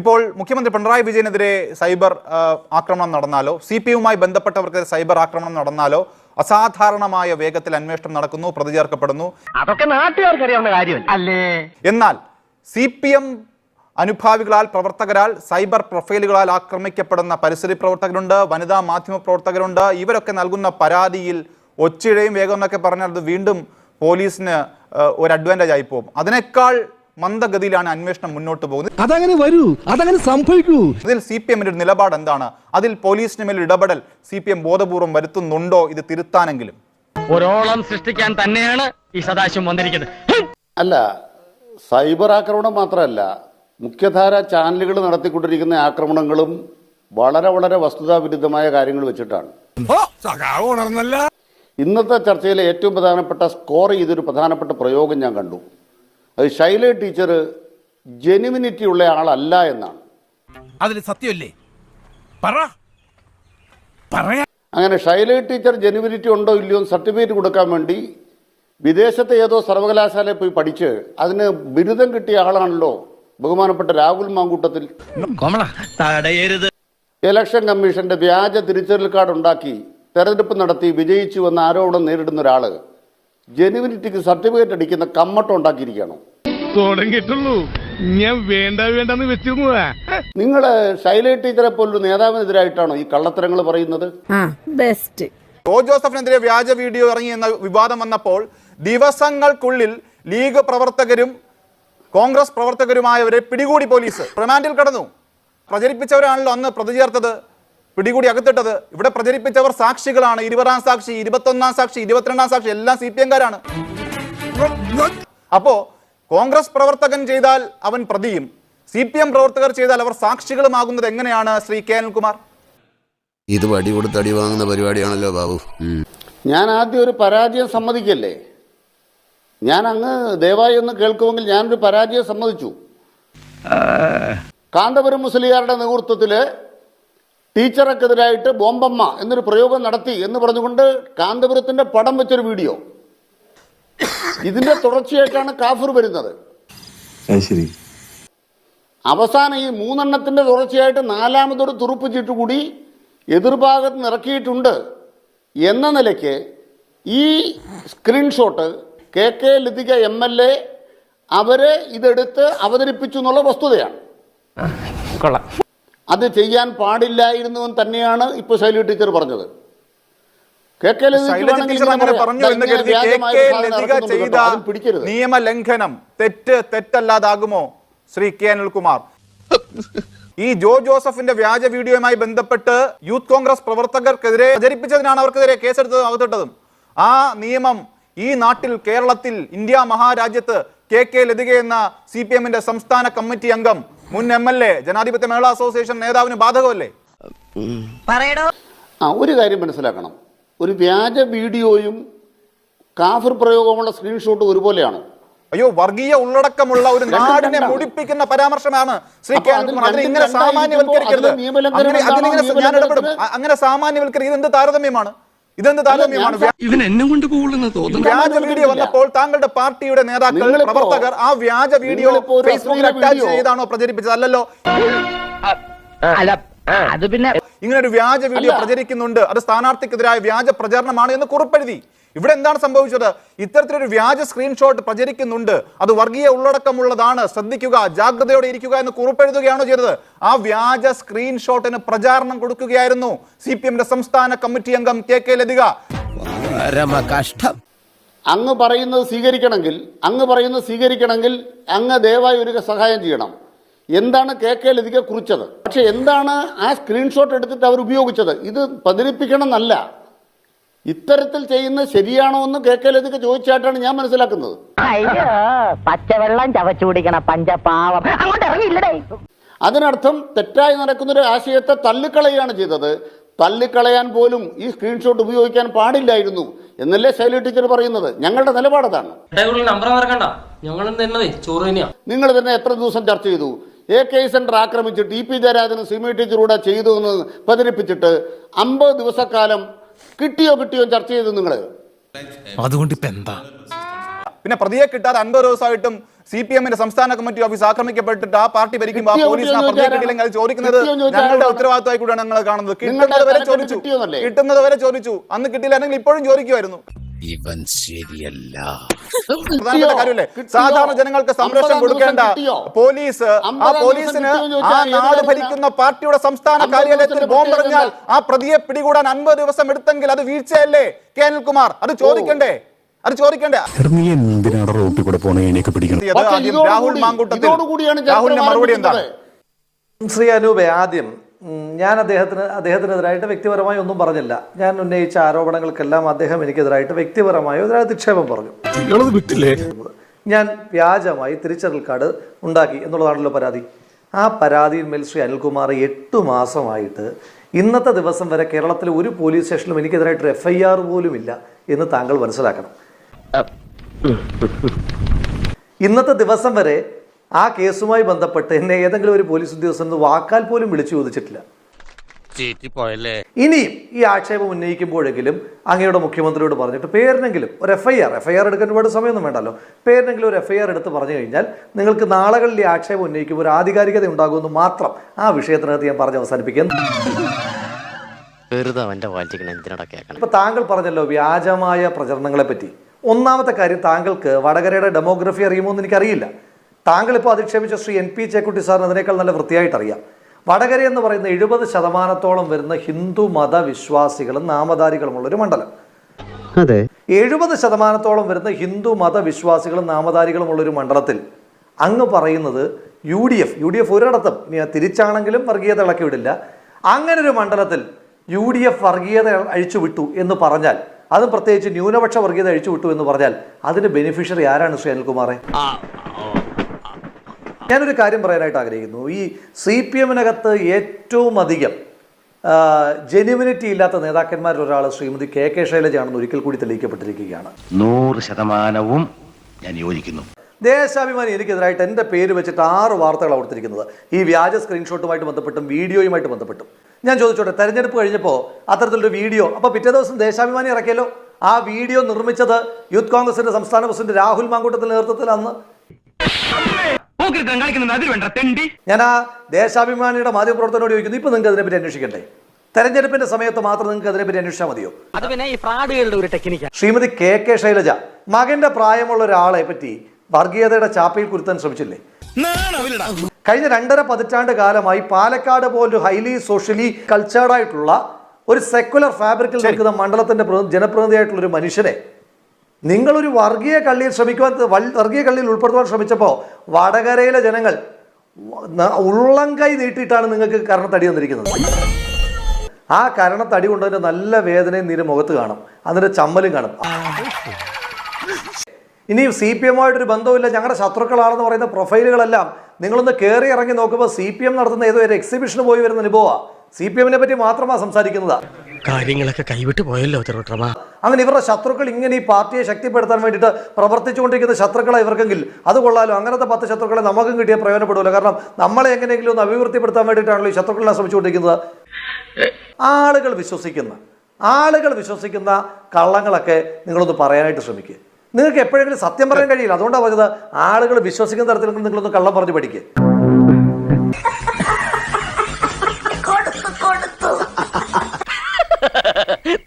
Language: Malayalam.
ഇപ്പോൾ മുഖ്യമന്ത്രി പിണറായി വിജയനെതിരെ സൈബർ ആക്രമണം നടന്നാലോ സി പി യുമായി ബന്ധപ്പെട്ടവർക്കെതിരെ സൈബർ ആക്രമണം നടന്നാലോ അസാധാരണമായ വേഗത്തിൽ അന്വേഷണം നടക്കുന്നു പ്രതി ചേർക്കപ്പെടുന്നു അതൊക്കെ നാട്ടുകാർക്കറിയാവുന്ന കാര്യമല്ല? അല്ലേ? എന്നാൽ സി പി എം അനുഭാവികളാൽ പ്രവർത്തകരാൽ സൈബർ പ്രൊഫൈലുകളാൽ ആക്രമിക്കപ്പെടുന്ന പരിസ്ഥിതി പ്രവർത്തകരുണ്ട് വനിതാ മാധ്യമ പ്രവർത്തകരുണ്ട് ഇവരൊക്കെ നൽകുന്ന പരാതിയിൽ ഒച്ചിഴയും വേഗം എന്നൊക്കെ പറഞ്ഞാൽ അത് വീണ്ടും പോലീസിന് ഒരു അഡ്വാന്റേജ് ആയി പോകും. അതിനേക്കാൾ മന്ദഗതിയിലാണ് അന്വേഷണം മുന്നോട്ട് പോകുന്നത്. അതങ്ങനെ വരൂ അതങ്ങനെ സംഭവിക്കൂ. ഇതിൽ സി പി എമ്മിന്റെ ഒരു നിലപാട് എന്താണ് അതിൽ പോലീസിന് മേൽ ഇടപെടൽ സി പി എം ബോധപൂർവം വരുത്തുന്നുണ്ടോ ഇത് തിരുത്താനെങ്കിലും? ഒരോളം സൃഷ്ടിക്കാൻ തന്നെയാണ് ഈ സദാശിവം വന്നിരിക്കുന്നത്. അല്ല സൈബർ ആക്രമണം മാത്രമല്ല മുഖ്യധാര ചാനലുകൾ നടത്തിക്കൊണ്ടിരിക്കുന്ന ആക്രമണങ്ങളും വളരെ വളരെ വസ്തുതാവിരുദ്ധമായ കാര്യങ്ങൾ വെച്ചിട്ടാണ്. ഇന്നത്തെ ചർച്ചയിലെ ഏറ്റവും പ്രധാനപ്പെട്ട സ്കോർ ചെയ്തൊരു പ്രധാനപ്പെട്ട പ്രയോഗം ഞാൻ കണ്ടു. അത് ശൈല ടീച്ചർ ജെനുവിനിറ്റി ഉള്ള ആളല്ല എന്നാണ്. അതിൽ സത്യമല്ലേ? പറ. പറയാ. അങ്ങനെ ശൈല ടീച്ചർ ജെനുവിനിറ്റി ഉണ്ടോ ഇല്ലയോ എന്ന് സർട്ടിഫിക്കറ്റ് കൊടുക്കാൻ വേണ്ടി വിദേശത്തെ ഏതോ സർവകലാശാലയിൽ പോയി പഠിച്ച് അതിന് ബിരുദം കിട്ടിയ ആളാണല്ലോ ബഹുമാനപ്പെട്ട രാഹുൽ മാങ്കൂട്ടത്തിൽ. കോമള തടയരുത്. ഇലക്ഷൻ കമ്മീഷന്റെ വ്യാജ തിരിച്ചറിയൽ കാർഡ് ഉണ്ടാക്കി തെരഞ്ഞെടുപ്പ് നടത്തി വിജയിച്ചു എന്ന ആരോപണം നേരിടുന്ന ഒരാൾ. ജെനുവിനിറ്റിക്ക് സർട്ടിഫിക്കറ്റ് അടിക്കുന്ന കമ്മട്ടം ഉണ്ടാക്കിയിരിക്കുകയാണോ. തുടങ്ങിയിട്ടുള്ളൂ. ഞാൻ വേണ്ട വേണ്ടെന്ന് വെച്ചിരുന്നതാ. നിങ്ങൾ ശൈല ടീച്ചറെ പോലൊരു നേതാവിനെതിരായിട്ടാണോ ഈ കള്ളത്തരങ്ങൾ പറയുന്നത്? ആ ബെസ്റ്റ് ജോ ജോസഫിനെതിരെ വ്യാജ വീഡിയോ ഇറങ്ങി എന്ന വിവാദം വന്നപ്പോൾ ദിവസങ്ങൾക്കുള്ളിൽ ലീഗ് പ്രവർത്തകരും കോൺഗ്രസ് പ്രവർത്തകരുമായവരെ പിടികൂടി പോലീസ് റിമാൻഡിൽ കടന്നു. പ്രചരിപ്പിച്ചവരാണല്ലോ അന്ന് പ്രതി ചേർത്തത്. പിടികൂടി അകത്തിട്ടത്. ഇവിടെ പ്രചരിപ്പിച്ചവർ സാക്ഷികളാണ്. ഇരുപതാം സാക്ഷി ഇരുപത്തൊന്നാം സാക്ഷി ഇരുപത്തിരണ്ടാം സാക്ഷി എല്ലാം സി പി എംകാരാണ്. അപ്പോ കോൺഗ്രസ് പ്രവർത്തകൻ ചെയ്താൽ അവൻ പ്രതിയും. സി പി എം പ്രവർത്തകർ ചെയ്താൽ അവർ സാക്ഷികളുമാകുന്നത് എങ്ങനെയാണ് ശ്രീ കെ അനിൽകുമാർ ഇത് വടി കൊടുത്ത് അടി വാങ്ങുന്ന പരിപാടിയാണല്ലോ ബാബു. ഞാൻ ആദ്യം ഒരു പരാജയം സമ്മതിക്കല്ലേ? ഞാൻ അങ്ങ് ദയവായി ഒന്ന് കേൾക്കുമെങ്കിൽ ഞാനൊരു പരാജയം സമ്മതിച്ചു. കാന്തപുരം മുസ്ലിയാരുടെ നേതൃത്വത്തിൽ ടീച്ചർക്കെതിരായിട്ട് ബോംബമ്മ എന്നൊരു പ്രയോഗം നടത്തി എന്ന് പറഞ്ഞുകൊണ്ട് കാന്തപുരത്തിന്റെ പടം വെച്ചൊരു വീഡിയോ. ഇതിന്റെ തുടർച്ചയായിട്ടാണ് കാഫർ വരുന്നത്. ശരി. അവസാനം ഈ മൂന്നെണ്ണത്തിന്റെ തുടർച്ചയായിട്ട് നാലാമതൊരു തുറുപ്പ് ചീട്ട് കൂടി എതിർഭാഗത്ത് നിറക്കിയിട്ടുണ്ട് ഇറക്കിയിട്ടുണ്ട് എന്ന നിലയ്ക്ക് ഈ screenshot K K Lathika M L A അവരെ ഇതെടുത്ത് അവതരിപ്പിച്ചു എന്നുള്ള വസ്തുതയാണ്. കൊള്ളാം. അത് ചെയ്യാൻ പാടില്ലായിരുന്നു എന്ന് തന്നെയാണ് ഇപ്പോൾ ശൈലി ടീച്ചർ പറഞ്ഞത്. നിയമലംഘനം തെറ്റ് തെറ്റല്ലാതാകുമോ? ശ്രീ കെ അനിൽകുമാർ. ഈ ജോ ജോസഫിന്റെ വ്യാജ വീഡിയോയുമായി ബന്ധപ്പെട്ട് യൂത്ത് കോൺഗ്രസ് പ്രവർത്തകർക്കെതിരെ പ്രചരിപ്പിച്ചതിനാണ് അവർക്കെതിരെ കേസെടുത്തതും അകത്തിട്ടതും. ആ നിയമം ഈ നാട്ടിൽ കേരളത്തിൽ ഇന്ത്യ മഹാരാജ്യത്ത് കെ കെ ലതിക എന്ന സി പി എമ്മിന്റെ സംസ്ഥാന കമ്മിറ്റി അംഗം മുൻ എം എൽ എ ജനാധിപത്യ മഹിളാ അസോസിയേഷൻ നേതാവിന് ബാധകമല്ലേ? ആ ഒരു കാര്യം മനസ്സിലാക്കണം. ഒരു വ്യാജ വീഡിയോയും കാഫർ പ്രയോഗമുള്ള സ്ക്രീൻഷോട്ടും ഒരുപോലെയാണ്. അയ്യോ വർഗീയ ഉള്ളടക്കമുള്ള ഒരു നാടിനെ മുടിപ്പിക്കുന്ന പരാമർശമാണ് ശ്രീ ഇങ്ങനെ സാമാന്യവൽക്കരിക്കരുത്. അങ്ങനെ എന്താണോ ഇത് ഇതെന്ത് താരതമ്യമാണ്? ഇതെന്ത് താരതമ്യമാണ്? ഇവൻ എന്നെ കൊണ്ട് തോന്നുന്നു വ്യാജ വീഡിയോ വന്നപ്പോൾ താങ്കളുടെ പാർട്ടിയുടെ നേതാക്കൾ പ്രവർത്തകർ ആ വ്യാജ വീഡിയോ ഫേസ്ബുക്കിൽ അറ്റാച്ച് ചെയ്താണോ പ്രചരിപ്പിച്ചത്? അല്ലല്ലോ. അല്ല അത് പിന്നെ ഇങ്ങനെ ഒരു വ്യാജ വീഡിയോ. പ്രചരിക്കുന്നുണ്ട്. അത് സ്ഥാനാർത്ഥിക്കെതിരായ വ്യാജ പ്രചരണമാണ് എന്ന് കുറിപ്പെഴുതി. ഇവിടെ എന്താണ് സംഭവിച്ചത്? ഇത്തരത്തിലൊരു വ്യാജ സ്ക്രീൻഷോട്ട് പ്രചരിക്കുന്നുണ്ട്. അത് വർഗീയ ഉള്ളടക്കമുള്ളതാണ്. ശ്രദ്ധിക്കുക ജാഗ്രതയോടെ ഇരിക്കുക എന്ന് കുറിപ്പെഴുതുകയാണോ ചെയ്തത്? ആ വ്യാജ സ്ക്രീൻഷോട്ടിന് പ്രചാരണം കൊടുക്കുകയായിരുന്നു സി പി എമ്മിന്റെ സംസ്ഥാന കമ്മിറ്റി അംഗം കെ കെ ലതിക. കഷ്ടം അങ്ങ് പറയുന്നത് സ്വീകരിക്കണമെങ്കിൽ അങ്ങ് പറയുന്നത് സ്വീകരിക്കണമെങ്കിൽ അങ്ങ് ദയവായി ഒരു സഹായം ചെയ്യണം. എന്താണ് കെ കെ ലതിക കുറിച്ചത്? പക്ഷെ എന്താണ് ആ സ്ക്രീൻഷോട്ട് എടുത്തിട്ട് അവർ ഉപയോഗിച്ചത്? ഇത് പ്രചരിപ്പിക്കണം എന്നല്ല ഇത്തരത്തിൽ ചെയ്യുന്നത് ശരിയാണോ എന്ന് കെ കെ ലതിക ചോദിച്ചായിട്ടാണ് ഞാൻ മനസ്സിലാക്കുന്നത്. അയ്യോ പച്ചവെള്ളം ചവച്ചു കുടിക്കണം പഞ്ചപാവം. അങ്ങോട്ട് ഇറങ്ങിയില്ലടേ. അതിനർത്ഥം തെറ്റായി നടക്കുന്നൊരു ആശയത്തെ തള്ളിക്കളയാണ് ചെയ്തത്. തള്ളിക്കളയാൻ പോലും ഈ സ്ക്രീൻഷോട്ട് ഉപയോഗിക്കാൻ പാടില്ലായിരുന്നു എന്നല്ലേ ശൈലി ടീച്ചർ പറയുന്നത്. ഞങ്ങളുടെ നിലപാടതാണ് നിങ്ങൾ തന്നെ എത്ര ദിവസം ചർച്ച ചെയ്തു? എ കെ സെന്റർ ആക്രമിച്ച് ടി പി ജയരാജനും സിമി ടീച്ചറൂടെ ചെയ്തു എന്ന് പ്രചരിപ്പിച്ചിട്ട് അമ്പത് ദിവസക്കാലം കിട്ടിയോ കിട്ടിയോ ചർച്ച ചെയ്തു നിങ്ങൾ അതുകൊണ്ട് ഇപ്പൊ എന്താ? പിന്നെ പ്രതിയെ കിട്ടാതെ അൻപത് ദിവസമായിട്ടും സി പി എമ്മിന്റെ സംസ്ഥാന കമ്മിറ്റി ഓഫീസ് ആക്രമിക്കപ്പെട്ടിട്ട് ആ പാർട്ടി ഭരിക്കുമ്പോൾ ആ പോലീസിന് പ്രതിയെ കിട്ടിയില്ലെങ്കിൽ അത് ചോദിക്കുന്നത് ഞങ്ങളുടെ ഉത്തരവാദിത്തമായി കൂടെയാണ് ഞങ്ങൾ കാണുന്നത്. കിട്ടുന്നത് വരെ ചോദിച്ചു. കിട്ടുന്നത് വരെ ചോദിച്ചു. അന്ന് കിട്ടിയില്ല ഇപ്പോഴും ചോദിക്കുമായിരുന്നു. ഇവൻ ശരിയല്ല? സാധാരണ ജനങ്ങൾക്ക് സംരക്ഷണം കൊടുക്കേണ്ട പോലീസ് ആ പോലീസിന് ആ നാട് ഭരിക്കുന്ന പാർട്ടിയുടെ സംസ്ഥാന കാര്യാലയത്തിൽ ബോംബെറിഞ്ഞാൽ ആ പ്രതിയെ പിടികൂടാൻ അൻപത് ദിവസം എടുത്തെങ്കിൽ അത് വീഴ്ചയല്ലേ? കെ അനിൽകുമാർ അത് ചോദിക്കണ്ടേ? അത് ചോദിക്കണ്ടേ? റോട്ടിൽ കൂടെ പിടിക്കണം. രാഹുൽ മാങ്കൂട്ടത്തിൽ രാഹുലിന്റെ മറുപടി എന്താണ്? ശ്രീ അനൂപെ ആദ്യം ഞാൻ അദ്ദേഹത്തിന് അദ്ദേഹത്തിനെതിരായിട്ട് വ്യക്തിപരമായി ഒന്നും പറഞ്ഞില്ല. ഞാൻ ഉന്നയിച്ച ആരോപണങ്ങൾക്കെല്ലാം അദ്ദേഹം എനിക്കെതിരായിട്ട് വ്യക്തിപരമായി ഒരു അധിക്ഷേപം പറഞ്ഞു. വിട്ടില്ലേ? ഞാൻ വ്യാജമായി തിരിച്ചറിയൽ കാർഡ് ഉണ്ടാക്കി എന്നുള്ളതാണല്ലോ പരാതി. ആ പരാതിയിന്മേൽ ശ്രീ അനിൽകുമാർ എട്ട് മാസമായിട്ട് ഇന്നത്തെ ദിവസം വരെ കേരളത്തിലെ ഒരു പോലീസ് സ്റ്റേഷനിലും എനിക്കെതിരായിട്ട് എഫ് ഐ ആർ പോലും ഇല്ല എന്ന് താങ്കൾ മനസ്സിലാക്കണം. ഇന്നത്തെ ദിവസം വരെ ആ കേസുമായി ബന്ധപ്പെട്ട് എന്നെ ഏതെങ്കിലും ഒരു പോലീസ് ഉദ്യോഗസ്ഥൻ വാക്കാൽ പോലും വിളിച്ചു ചോദിച്ചിട്ടില്ല. ഇനിയും ഈ ആക്ഷേപം ഉന്നയിക്കുമ്പോഴെങ്കിലും അങ്ങയുടെ മുഖ്യമന്ത്രിയോട് പറഞ്ഞിട്ട് പേരിനെങ്കിലും ഒരു F I R F I R എടുക്കാൻ ഒരുപാട് സമയമൊന്നും വേണ്ടല്ലോ. പേരിനെങ്കിലും ഒരു എഫ് ഐ ആർ എടുത്ത് പറഞ്ഞു കഴിഞ്ഞാൽ നിങ്ങൾക്ക് നാളുകളിൽ ഈ ആക്ഷേപം ഉന്നയിക്കുമ്പോൾ ഒരു ആധികാരികത ഉണ്ടാകുമെന്ന് മാത്രം ആ വിഷയത്തിനകത്ത് ഞാൻ പറഞ്ഞ് അവസാനിപ്പിക്കുന്നു. ഇപ്പൊ താങ്കൾ പറഞ്ഞല്ലോ വ്യാജമായ പ്രചരണങ്ങളെ പറ്റി ഒന്നാമത്തെ കാര്യം താങ്കൾക്ക് വടകരയുടെ ഡെമോഗ്രഫി അറിയുമോ എന്ന് എനിക്കറിയില്ല. താങ്കൾ ഇപ്പോൾ അധിക്ഷേപിച്ച ശ്രീ എൻ പി ചേക്കുട്ടി സാറിന് അതിനേക്കാൾ നല്ല വൃത്തിയായിട്ടറിയാം. വടകര എന്ന് പറയുന്ന എഴുപത് ശതമാനത്തോളം വരുന്ന ഹിന്ദു മതവിശ്വാസികളും നാമധാരികളുമുള്ള ഒരു മണ്ഡലം. അതെ. എഴുപത് ശതമാനത്തോളം വരുന്ന ഹിന്ദു മതവിശ്വാസികളും നാമധാരികളും നാമധാരികളുമുള്ള ഒരു മണ്ഡലത്തിൽ അങ്ങ് പറയുന്നത് U D F U D F ഒരിടത്തും ഇനി തിരിച്ചാണെങ്കിലും വർഗീയത ഇളക്കി വിടില്ല. അങ്ങനെ ഒരു മണ്ഡലത്തിൽ യു ഡി എഫ് വർഗീയത അഴിച്ചു വിട്ടു എന്ന് പറഞ്ഞാൽ അതും പ്രത്യേകിച്ച് ന്യൂനപക്ഷ വർഗീയത അഴിച്ചു വിട്ടു എന്ന് പറഞ്ഞാൽ അതിന് ബെനിഫിഷ്യറി ആരാണ് ശ്രീ അനിൽകുമാറെ? ഞാനൊരു കാര്യം പറയാനായിട്ട് ആഗ്രഹിക്കുന്നു. ഈ സി പി എമ്മിനകത്ത് ഏറ്റവും അധികം ജെന്യുവിനിറ്റി ഇല്ലാത്ത നേതാക്കന്മാരിൽ ഒരാൾ ശ്രീമതി കെ കെ ശൈലജയാണെന്ന് ഒരിക്കൽ കൂടി തെളിയിക്കപ്പെട്ടിരിക്കുകയാണ്. നൂറ് ശതമാനവും ഞാൻ യോജിക്കുന്നു. ദേശാഭിമാനി എനിക്കെതിരായിട്ട് എന്റെ പേര് വെച്ചിട്ട് ആറ് വാർത്തകൾ കൊടുത്തിരിക്കുന്നത്. ഈ വ്യാജ സ്ക്രീൻഷോട്ടുമായിട്ട് ബന്ധപ്പെട്ടും വീഡിയോയുമായിട്ട് ബന്ധപ്പെട്ടും. ഞാൻ ചോദിച്ചോട്ടെ തെരഞ്ഞെടുപ്പ് കഴിഞ്ഞപ്പോൾ അത്തരത്തിലൊരു വീഡിയോ അപ്പോൾ പിറ്റേ ദിവസം ദേശാഭിമാനി ഇറക്കിയല്ലോ? ആ വീഡിയോ നിർമ്മിച്ചത് യൂത്ത് കോൺഗ്രസിന്റെ സംസ്ഥാന പ്രസിഡന്റ് രാഹുൽ മാങ്കൂട്ടത്തിന്റെ നേതൃത്വത്തിൽ അന്ന് കളിക്കുന്നത് അതിൽ വേണ്ട തെണ്ടി. ഞാൻ ആ ദേശാഭിമാനിയുടെ മാധ്യമപ്രവർത്തനോട് ചോദിക്കുന്നു ഇപ്പൊ നിങ്ങൾക്ക് അതിനെപ്പറ്റി അന്വേഷിക്കണ്ടേ? തെരഞ്ഞെടുപ്പിന്റെ സമയത്ത് മാത്രം നിങ്ങൾക്ക് അതിനെപ്പറ്റി അന്വേഷിച്ചാൽ മതിയോ? അത് പിന്നെ ഈ ഫ്രാഡുകളുടെ ഒരു ടെക്നിക്കാണ് ശ്രീമതി കെ കെ ശൈലജ മകന്റെ പ്രായമുള്ള ഒരാളെ പറ്റി വർഗീയതയുടെ ചാപ്പയിൽ കുരുത്താൻ ശ്രമിച്ചില്ലേ? കഴിഞ്ഞ രണ്ടര പതിറ്റാണ്ട് കാലമായി പാലക്കാട് പോലൊരു ഹൈലി സോഷ്യലി കൾച്ചേർഡ് ആയിട്ടുള്ള ഒരു സെക്കുലർ ഫാബ്രിക്കിൽ നിൽക്കുന്ന മണ്ഡലത്തിന്റെ പ്രതി- ജനപ്രതിനിധിയായിട്ടുള്ള ഒരു മനുഷ്യനെ നിങ്ങളൊരു വർഗീയ കള്ളിയിൽ ശ്രമിക്കുവാൻ വർഗീയ കള്ളിയിൽ ഉൾപ്പെടുത്തുവാൻ ശ്രമിച്ചപ്പോൾ വടകരയിലെ ജനങ്ങൾ ഉള്ളം കൈ നീട്ടിയിട്ടാണ് നിങ്ങൾക്ക് കരണത്തടി തന്നിരിക്കുന്നത്. ആ കരണത്തടി കൊണ്ടതിന്റെ നല്ല വേദനയും നീര് മുഖത്ത് കാണും. അതിന്റെ ചമ്മലും കാണും. ഇനി സി പി എമ്മുമായിട്ടൊരു ബന്ധവുമില്ല. ഞങ്ങളുടെ ശത്രുക്കളാണെന്ന് പറയുന്ന പ്രൊഫൈലുകളെല്ലാം നിങ്ങളൊന്ന് കയറി ഇറങ്ങി നോക്കുമ്പോൾ സി പി എം നടത്തുന്ന ഏതോ ഒരു എക്സിബിഷന് പോയി വരുന്ന അനുഭവമാണ് സി പി എമ്മിനെ പറ്റി മാത്രമാണ് സംസാരിക്കുന്നത്. കാര്യങ്ങളൊക്കെ കൈവിട്ട് പോയല്ലോ തിരുവട്ടമ അങ്ങനെ ഇവരുടെ ശത്രുക്കൾ ഇങ്ങനെ ഈ പാർട്ടിയെ ശക്തിപ്പെടുത്താൻ വേണ്ടിയിട്ട് പ്രവർത്തിച്ചുകൊണ്ടിരിക്കുന്ന ശത്രുക്കളെ ഇവർക്കെങ്കിൽ. അത് കൊള്ളാലോ അങ്ങനത്തെ പത്ത് ശത്രുക്കളെ നമുക്കും കിട്ടിയ പ്രയോജനപ്പെടുമല്ലോ കാരണം നമ്മളെ എങ്ങനെയെങ്കിലും ഒന്ന് അഭിവൃദ്ധിപ്പെടുത്താൻ വേണ്ടിയിട്ടാണല്ലോ ഈ ശത്രുക്കളെ ശ്രമിച്ചുകൊണ്ടിരിക്കുന്നത്. ആളുകൾ വിശ്വസിക്കുന്ന ആളുകൾ വിശ്വസിക്കുന്ന കള്ളങ്ങളൊക്കെ നിങ്ങളൊന്ന് പറയാനായിട്ട് ശ്രമിക്കുക നിങ്ങൾക്ക് എപ്പോഴെങ്കിലും സത്യം പറയാൻ കഴിയില്ല. അതുകൊണ്ടാണ് പറഞ്ഞത് ആളുകൾ വിശ്വസിക്കുന്ന തരത്തിൽ നിങ്ങളൊന്ന് കള്ളം പറഞ്ഞു പഠിക്കുക